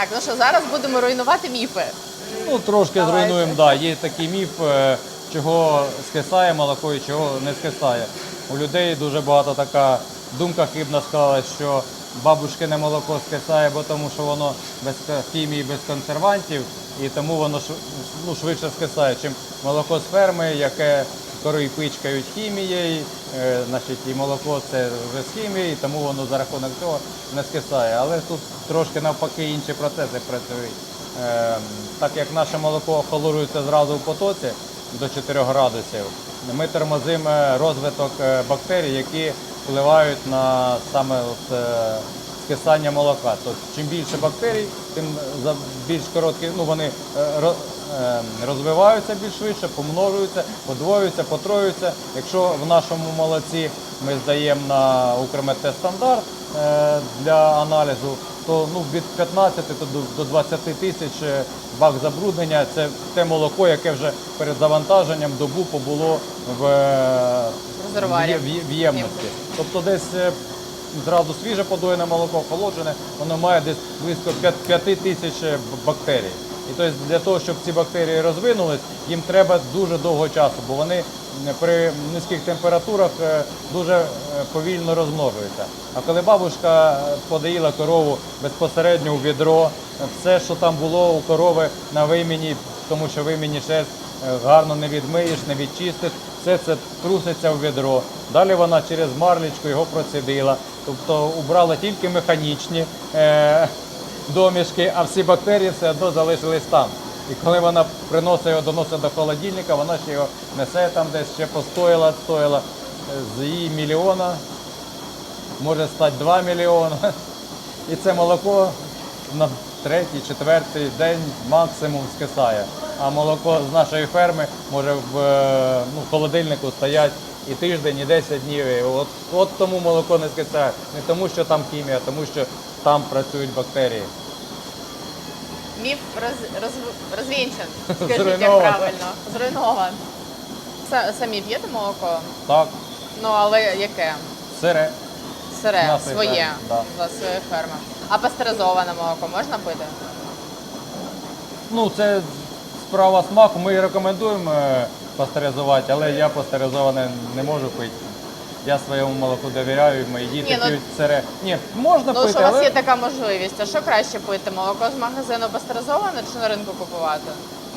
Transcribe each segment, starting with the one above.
Так, ну що, зараз будемо руйнувати міфи. Ну, трошки Давайте. зруйнуємо, да. Є такий міф, е, чого скисає молоко і чого не скисає. У людей дуже багато така думка хибна склалась, що бабушкине молоко скисає, бо тому що воно без хімії, без консервантів, і тому воно ну, швидше скисає, чим молоко з ферми, яке кори пичкають хімією, е, значить, і молоко це вже з хімією, тому воно за рахунок цього не скисає. Але тут трошки навпаки інші процеси працюють. Е, так як наше молоко охолоджується зразу в потоці до 4 градусів, ми тормозимо розвиток е, бактерій, які впливають на саме от, е, скисання молока. Тобто, чим більше бактерій, тим за більш короткі, ну вони е, е, розвиваються більш швидше, помножуються, подвоюються, потроюються. Якщо в нашому молоці ми здаємо на Укрмедте стандарт е, для аналізу, то ну, від 15 до, до 20 тисяч е, бак забруднення це те молоко, яке вже перед завантаженням добу побуло в, е, в, в ємності. Тобто десь зразу свіже подоєне молоко, охолоджене, воно має десь близько 5 тисяч бактерій. І тобто для того, щоб ці бактерії розвинулись, їм треба дуже довго часу, бо вони при низьких температурах е, дуже е, повільно розмножуються. А коли бабушка е, подоїла корову безпосередньо у відро, все, що там було у корови на виміні, тому що виміні шерсть гарно не відмиєш, не відчистиш, все це труситься в відро. Далі вона через марлічку його процідила, тобто убрала тільки механічні домішки, а всі бактерії все одно залишились там. І коли вона приносить його, доносить до холодильника, вона ще його несе там десь, ще постояла, стояла з її мільйона, може стати 2 мільйони. І це молоко на третій, четвертий день максимум скисає. А молоко з нашої ферми може в е, ну, холодильнику стоять і тиждень, і 10 днів. І от, от тому молоко не скисає. Не тому, що там хімія, а тому що там працюють бактерії. Міф роз, роз, розвінчен. Скажіть, як Зруйновано. правильно. Зруйнован. Са- Самі п'єте молоко? Так, Ну, але яке? сире. Сире, На своїй своє, фермі, да. за своєї ферми. А пастеризоване молоко можна пити? Ну, це справа смаку. Ми рекомендуємо е, пастеризувати, але я пастеризоване не можу пити. Я своєму молоку довіряю, мої діти Ні, ну- п'ють сире. Ні, можна Ну, пити, що у вас але є така можливість. А що краще пити? Молоко з магазину пастеризоване чи на ринку купувати?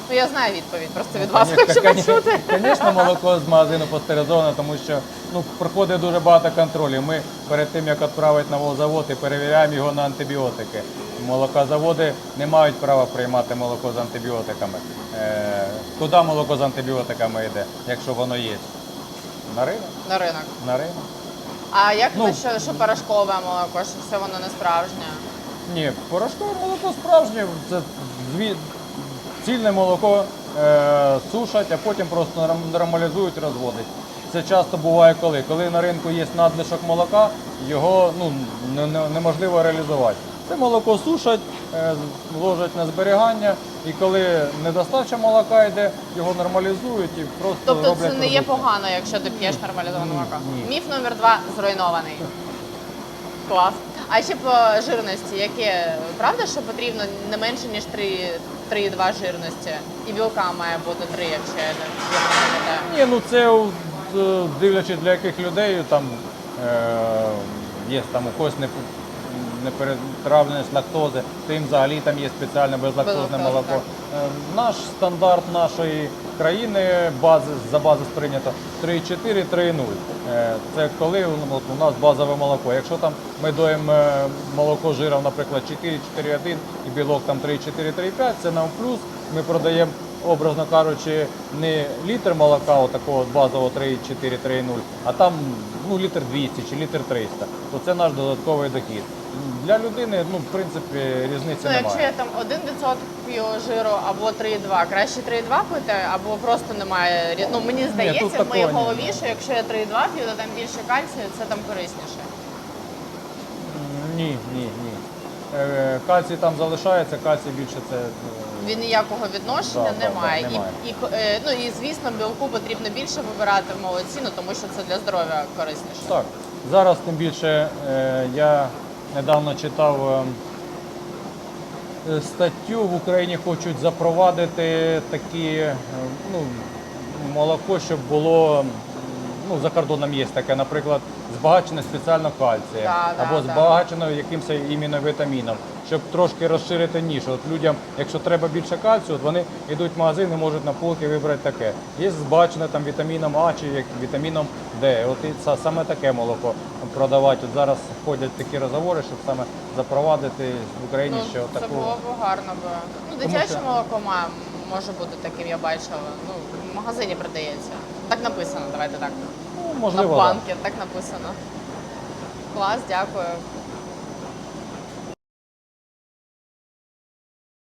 Ну, я знаю відповідь, просто від вас хочу почути. Звісно, молоко з магазину пастеризоване, тому що ну, проходить дуже багато контролю. Ми перед тим, як відправити на волзавод, і перевіряємо його на антибіотики. Молокозаводи не мають права приймати молоко з антибіотиками. Е, куди молоко з антибіотиками йде, якщо воно є? На ринок? На ринок. На ринок. А як Ну, ви що, що порошкове молоко, що все воно не справжнє? Ні, порошкове молоко справжнє, це зві... цільне молоко е, сушать, а потім просто нормалізують, розводять. Це часто буває коли. Коли на ринку є надлишок молока, його ну, не- не- неможливо реалізувати. Це молоко сушать, е, ложать на зберігання, і коли недостача молока йде, його нормалізують і просто Тобто роблять це не є продукти. погано, якщо ти п'єш нормалізоване Ні, молоко. ні. Міф номер два зруйнований. Клас. А ще по жирності, яке правда, що потрібно не менше ніж 3 3,2 жирності, і білка має бути 3, якщо я не пам'ятаю. Ні, ну це дивлячись для яких людей там е, є там у когось не, не перетравленість лактози, тим взагалі там є спеціальне безлактозне Безлактозне, молоко. Е, Наш стандарт нашої країни бази за бази сприйнято 3,4, 3,0. Е, Це коли от у нас базове молоко. Якщо там ми доїмо е, молоко жиром, наприклад, 4, 4,1 і білок там 3,4, 3,5, це нам плюс. Ми продаємо образно кажучи, не літр молока, отакого от базового 3,4, 3,0, а там ну, літр 200 чи літр 300, то це наш додатковий дохід. Для людини, ну, в принципі, різниці Ну, якщо немає. я там 1% п'ю жиру або 3,2, краще 3,2 пити, або просто немає. рі- Ну мені здається, тут в моїй такого ні. голові, що якщо я 3,2 п'ю, то там більше кальцію, це там корисніше. Ні, ні, ні. Е, Кальцій там залишається, кальцій більше це. е, Він ніякого відношення Да, да, немає. да, І, немає. і, е, ну, і звісно, білку потрібно більше вибирати в молоці, ну, тому що це для здоров'я корисніше. Так, зараз тим більше я недавно читав статтю в Україні хочуть запровадити такі ну, молоко, щоб було. Ну, за кордоном є таке, наприклад, збагачене спеціально кальцієм Да, да, або да. збагачено якимось іменно вітаміном, щоб трошки розширити нішу. От людям, якщо треба більше кальцію, от вони йдуть в магазин і можуть на полки вибрати таке. Є збагачене там вітаміном А чи як вітаміном Д. От і це саме таке молоко продавати. От зараз ходять такі розговори, щоб саме запровадити в Україні, Ну, що це таку було б гарно би. Ну, дитяче що- молоко має, може бути таким, я бачила. Ну, в магазині продається. Так написано, давайте так. ну, На можливо. да. банки так написано. Клас, дякую.